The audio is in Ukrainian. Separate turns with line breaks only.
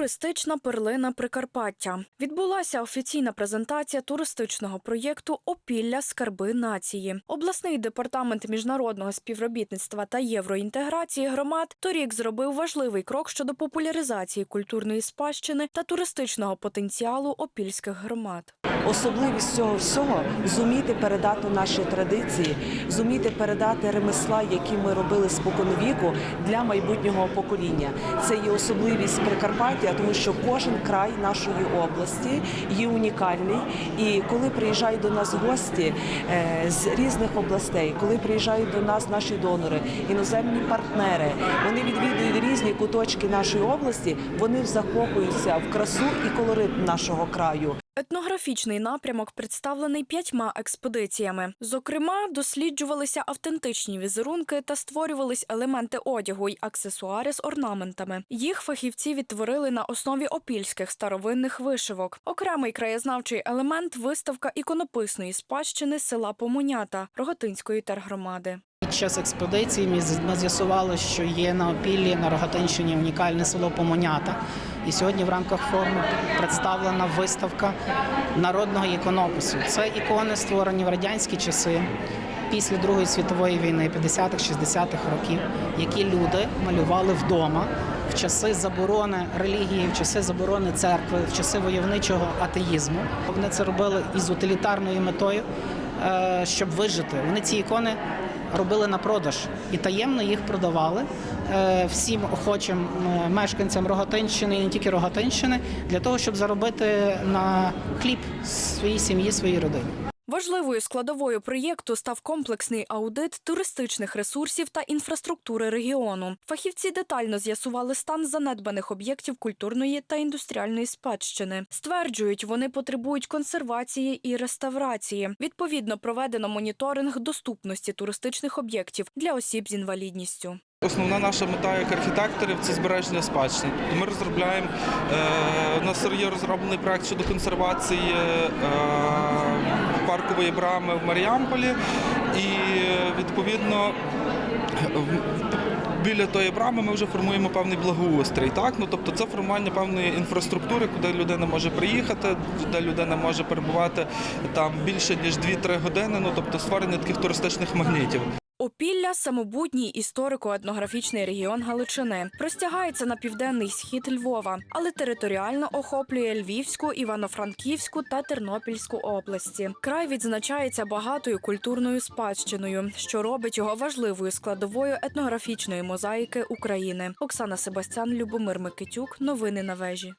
Туристична перлина Прикарпаття відбулася офіційна презентація туристичного проєкту Опілля Скарби нації. Обласний департамент міжнародного співробітництва та євроінтеграції громад торік зробив важливий крок щодо популяризації культурної спадщини та туристичного потенціалу опільських громад.
Особливість цього всього зуміти передати наші традиції, зуміти передати ремесла, які ми робили споконвіку для майбутнього покоління. Це є особливість Прикарпаття, тому що кожен край нашої області є унікальний. І коли приїжджають до нас гості е, з різних областей, коли приїжджають до нас наші донори, іноземні партнери, вони відвідують різні куточки нашої області, вони захоплюються в красу і колорит нашого краю.
Етнографічний напрямок представлений п'ятьма експедиціями. Зокрема, досліджувалися автентичні візерунки та створювались елементи одягу й аксесуари з орнаментами. Їх фахівці відтворили на основі опільських старовинних вишивок. Окремий краєзнавчий елемент виставка іконописної спадщини села Помунята Роготинської тергромади.
Під час експедиції ми з'ясували, що є на Опіллі на Рогатинщині унікальне село Помонята. І сьогодні в рамках форуму представлена виставка народного іконопису. Це ікони, створені в радянські часи після Другої світової війни, 50-х, 60-х років, які люди малювали вдома в часи заборони релігії, в часи заборони церкви, в часи войовничого атеїзму. Вони це робили із утилітарною метою, щоб вижити. Вони ці ікони робили на продаж і таємно їх продавали е, всім охочим е, мешканцям Рогатинщини і не тільки Рогатинщини для того, щоб заробити на хліб своїй сім'ї, своїй родині.
Важливою складовою проєкту став комплексний аудит туристичних ресурсів та інфраструктури регіону. Фахівці детально з'ясували стан занедбаних об'єктів культурної та індустріальної спадщини. Стверджують, вони потребують консервації і реставрації. Відповідно, проведено моніторинг доступності туристичних об'єктів для осіб з інвалідністю.
Основна наша мета як архітекторів це збереження спадщини. Ми розробляємо е, у нас розроблений проект щодо консервації е, паркової брами в Маріамполі, і відповідно. Біля тої брами ми вже формуємо певний благоустрій. Так? Ну, тобто це формування певної інфраструктури, куди людина може приїхати, де людина може перебувати там більше ніж 2-3 години. Ну тобто створення таких туристичних магнітів.
Опілля самобутній історико-етнографічний регіон Галичини. Простягається на південний схід Львова, але територіально охоплює Львівську, Івано-Франківську та Тернопільську області. Край відзначається багатою культурною спадщиною, що робить його важливою складовою етнографічної мозаїки України. Оксана Себастян, Любомир Микитюк. Новини на вежі.